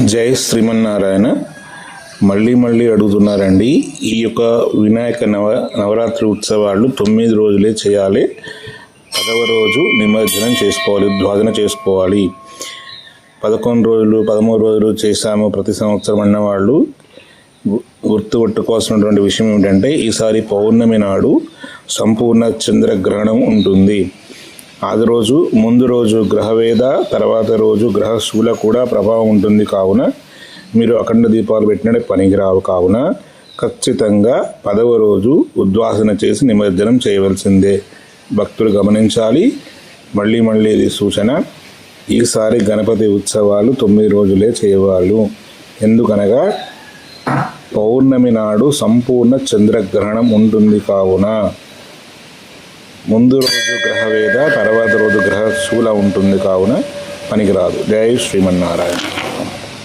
జై శ్రీమన్నారాయణ. మళ్ళీ మళ్ళీ అడుగుతున్నారండి ఈ యొక్క వినాయక నవ నవరాత్రి ఉత్సవాలు తొమ్మిది రోజులే చేయాలి. పదవ రోజు నిమజ్జనం చేసుకోవాలి ఉద్వాదన చేసుకోవాలి. పదకొండు రోజులు పదమూడు రోజులు చేశాము ప్రతి సంవత్సరం అన్న వాళ్ళు గు- విషయం ఏమిటంటే ఈసారి పౌర్ణమి నాడు సంపూర్ణ చంద్రగ్రహణం ఉంటుంది. ఆది రోజు ముందు రోజు గ్రహవేద తర్వాత రోజు గ్రహ శూల కూడా ప్రభావం ఉంటుంది కావున మీరు అఖండ దీపాలు పెట్టినడే పనికిరావు కావున ఖచ్చితంగా పదవ రోజు ఉద్వాసన చేసి నిమజ్జనం చేయవలసిందే. భక్తులు గమనించాలి. మళ్ళీ మళ్ళీ ఇది సూచన. ఈసారి గణపతి ఉత్సవాలు తొమ్మిది రోజులే చేయవాళ్ళు. ఎందుకనగా పౌర్ణమి నాడు సంపూర్ణ చంద్రగ్రహణం ఉంటుంది కావున. ముందు రోజు గ్రహవేద తర్వాత రోజు గ్రహ శూల ఉంటుంది కావున పనికిరాదు. జై శ్రీమన్నారాయణ.